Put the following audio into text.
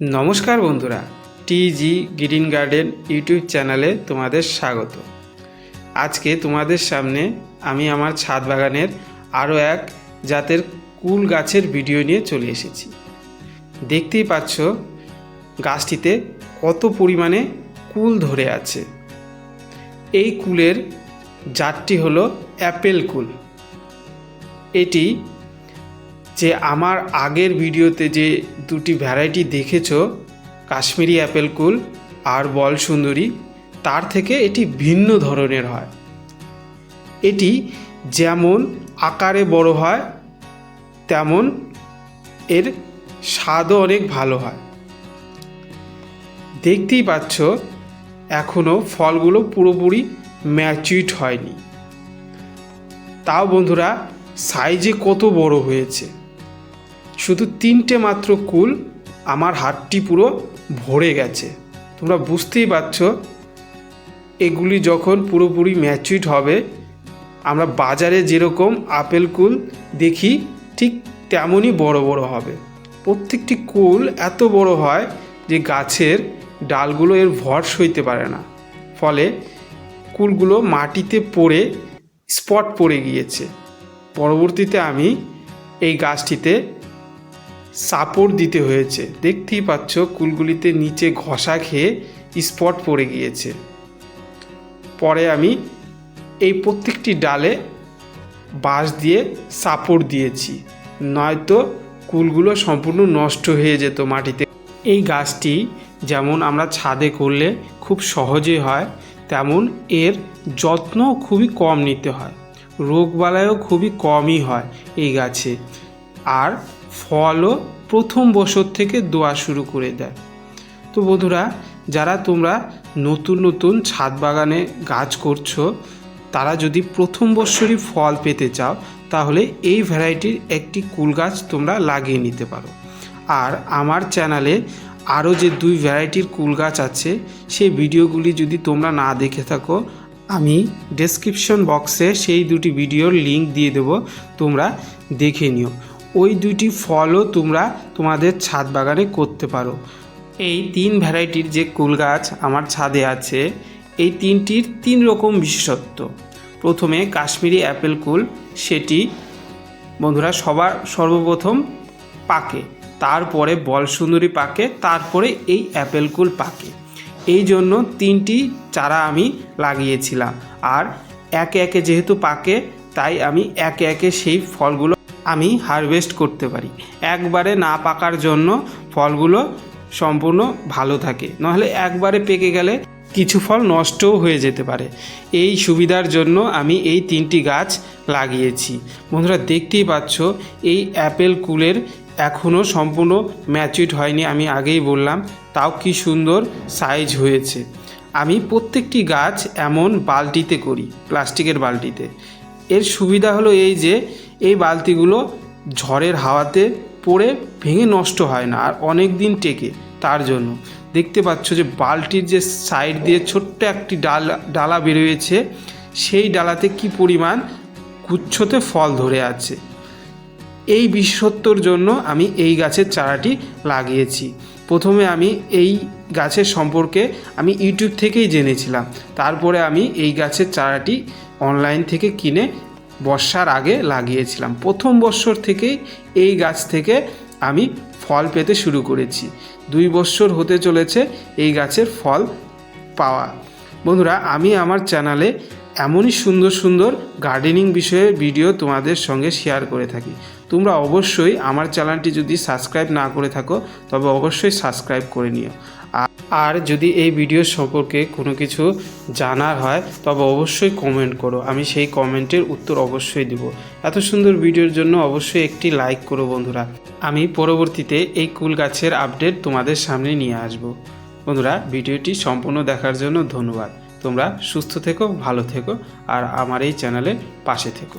নমস্কার বন্ধুরা টিজি green garden YouTube চ্যানেলে তোমাদের স্বাগত। আজকে তোমাদের সামনে আমি আমার ছাদ বাগানের আরও এক জাতের কুল গাছের ভিডিও নিয়ে চলে এসেছি। দেখতেই পাচ্ছ গাছটিতে কত পরিমাণে কুল ধরে আছে। এই কুলের জাতটি হলো অ্যাপেল কুল। এটি যে আমার আগের ভিডিওতে যে দুটি ভ্যারাইটি দেখেছ, কাশ্মীরি অ্যাপেল কুল আর বল সুন্দরী, তার থেকে এটি ভিন্ন ধরনের হয়। এটি যেমন আকারে বড় হয়, তেমন এর স্বাদও অনেক ভালো হয়। দেখতেই পাচ্ছ এখনও ফলগুলো পুরোপুরি ম্যাচুইট হয়নি। তাও বন্ধুরা সাইজে কত বড় হয়েছে? শুধু তিনটে মাত্র কুল আমার হাতটি পুরো ভরে গেছে। তোমরা বুঝতেই পারছ, এগুলি যখন পুরোপুরি ম্যাচুইট হবে, আমরা বাজারে যেরকম আপেল কুল দেখি, ঠিক তেমনই বড় বড় হবে। প্রত্যেকটি কুল এত বড় হয় যে গাছের ডালগুলো এর ভর সইতে পারে না। ফলে কুলগুলো মাটিতে পড়ে স্পট পড়ে গিয়েছে। পরবর্তীতে আমি এই গাছটিতে সাপোর্ট দিতে হয়েছে। দেখতেই পাচ্ছ কুলগুলিতে নিচে ঘষা খেয়ে স্পট পড়ে গিয়েছে। পরে আমি এই প্রত্যেকটি ডালে বাঁশ দিয়ে সাপোর্ট দিয়েছি। নয়তো কুলগুলো সম্পূর্ণ নষ্ট হয়ে যেত মাটিতে। এই গাছটি যেমন আমরা ছাদে করলে খুব সহজে হয়, তেমন এর যত্ন খুবই কম নিতে হয়। রোগবালাইও খুবই কমই হয় এই গাছে। আর ফলও প্রথম বছর থেকে দোয়া শুরু করে দেয়। তো বন্ধুরা, যারা তোমরা নতুন নতুন ছাদ বাগানে গাছ করছ, তারা যদি প্রথম বছরই ফল পেতে চাও, তাহলে এই ভ্যারাইটির একটি কুল গাছ তোমরা লাগিয়ে নিতে পারো। আর আমার চ্যানেলে আরও যে দুই ভ্যারাইটির কুল গাছ আছে, সেই ভিডিওগুলি যদি তোমরা না দেখে থাকো, আমি ডেসক্রিপশন বক্সে সেই দুটি ভিডিওর লিংক দিয়ে দেব, তোমরা দেখে নিও। ওই দুটি ফলও তোমরা তোমাদের ছাদ বাগানে করতে পারো। এই তিন ভ্যারাইটির যে কুল গাছ আমার ছাদে আছে, এই তিনটির তিন রকম বিশেষত্ব। প্রথমে কাশ্মীরি অ্যাপেল কুল, সেটি বন্ধুরা সবার সর্বপ্রথম পাকে, তারপরে বল সুন্দরী পাকে, তারপরে এই অ্যাপেল কুল পাকে। এই জন্য তিনটি চারা আমি লাগিয়েছিলাম। আর একে একে যেহেতু পাকে, তাই আমি একে একে সেই ফলগুলো আমি হারভেস্ট করতে পারি। একবারে না পাকার জন্য ফলগুলো সম্পূর্ণ ভালো থাকে। নাহলে একবারে পেকে গেলে কিছু ফল নষ্টও হয়ে যেতে পারে। এই সুবিধার জন্য আমি এই তিনটি গাছ লাগিয়েছি। বন্ধুরা, দেখতেই পাচ্ছ, এই অ্যাপেল কুলের এখনও সম্পূর্ণ ম্যাচুইট হয়নি আমি আগেই বললাম। তাও কি সুন্দর সাইজ হয়েছে। আমি প্রত্যেকটি গাছ এমন বালতিতে করি প্লাস্টিকের বালতিতে। এর সুবিধা হলো এই যে, এই বালতিগুলো ঝড়ের হাওয়াতে পড়ে ভেঙে নষ্ট হয় না, আর অনেক দিন টেকে তার জন্য। দেখতে পাচ্ছ যে বালতির যে সাইড দিয়ে ছোট্ট একটি ডাল, ডালা বেরোয়েছে, সেই ডালাতে কি পরিমাণ গুচ্ছতে ফল ধরে আছে। এই বিশেষত্বর জন্য আমি এই গাছের চারাটি লাগিয়েছি। প্রথমে আমি এই গাছের সম্পর্কে আমি ইউটিউব থেকেই জেনেছিলাম। তারপরে আমি এই গাছের চারাটি অনলাইন থেকে কিনে বর্ষার আগে লাগিয়েছিলাম। প্রথম বৎসর থেকেই এই গাছ থেকে আমি ফল পেতে শুরু করেছি। দুই বৎসর হতে চলেছে এই গাছের ফল পাওয়া। বন্ধুরা, আমি আমার চ্যানেলে এমনই সুন্দর সুন্দর গার্ডেনিং বিষয়ে ভিডিও তোমাদের সঙ্গে শেয়ার করে থাকি। তোমরা অবশ্যই আমার চ্যানেলটি যদি সাবস্ক্রাইব না করে থাকো, তবে অবশ্যই সাবস্ক্রাইব করে নিও। আর যদি এই ভিডিও সম্পর্কে কোনো কিছু জানার হয়, তবে অবশ্যই কমেন্ট করো। আমি সেই কমেন্টের উত্তর অবশ্যই দেব। এত সুন্দর ভিডিওর জন্য অবশ্যই একটি লাইক করো বন্ধুরা। আমি পরবর্তীতে এই কুল গাছের আপডেট তোমাদের সামনে নিয়ে আসব। বন্ধুরা ভিডিওটি সম্পূর্ণ দেখার জন্য ধন্যবাদ। তোমরা সুস্থ থেকো ভালো থেকো আর আমার এই চ্যানেলের পাশে থেকো।